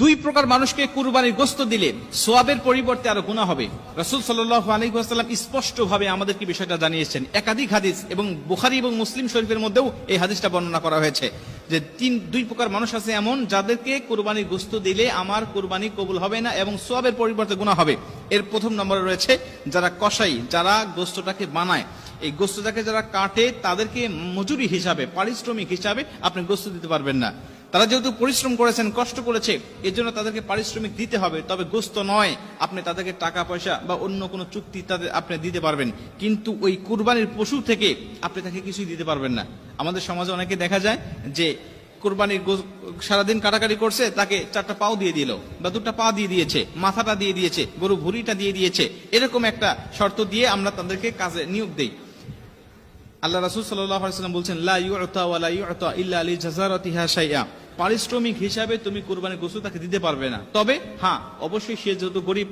দুই প্রকার মানুষকে কুরবানির গোস্ত দিলে সোয়াবের পরিবর্তে আরও গুণা হবে। রাসুল সাল্লাহ স্পষ্ট ভাবে আমাদেরকে বিষয়টা জানিয়েছেন। একাধিক হাদিস এবং বুখারি এবং মুসলিম শরীফের মধ্যেও এই হাদিসটা বর্ণনা করা হয়েছে যে তিন, দুই প্রকার মানুষ আছে এমন যাদেরকে কুরবানির গোস্ত দিলে আমার কুরবানি কবুল হবে না এবং সোয়াবের পরিবর্তে গুণা হবে। এর প্রথম নম্বরে রয়েছে যারা কসাই, যারা গোস্তটাকে বানায়। এই গোস্তটাকে যারা কাটে, তাদেরকে মজুরি হিসাবে, পারিশ্রমিক হিসাবে আপনি গোস্ত দিতে পারবেন না। তারা যেহেতু পরিশ্রম করেছেন, কষ্ট করেছে এর জন্য তাদেরকে পারিশ্রমিক দিতে হবে। তবে গোস্ত নয়, আপনি তাদেরকে টাকা, পয়সা বা অন্য কোনো চুক্তি তাদের, আপনি দিতে পারবেন। কিন্তু ওই কুরবানির পশু থেকে আপনি তাকে কিছুই দিতে পারবেন না। আমাদের সমাজে অনেকে দেখা যায় যে কোরবানির সারাদিন কাটাকাটি করছে, তাকে চারটা পাও দিয়ে দিল বা দুটা পা দিয়ে দিয়েছে, মাথাটা দিয়ে দিয়েছে গরু ভুড়িটা দিয়ে দিয়েছে। এরকম একটা শর্ত দিয়ে আমরা তাদেরকে কাজে নিয়োগ দিই। আল্লাহ রাসূল ওয়াসাল্লাম বলছেন লা ইউতা ইল্লা লি জাযারাতিহা শাইআ। পারিশ্রমিক হিসাবে তুমি কোরবানি গোস্ত তাকে দিতে পারবে না। তবে হ্যাঁ অবশ্যই সে যেহেতু গরিব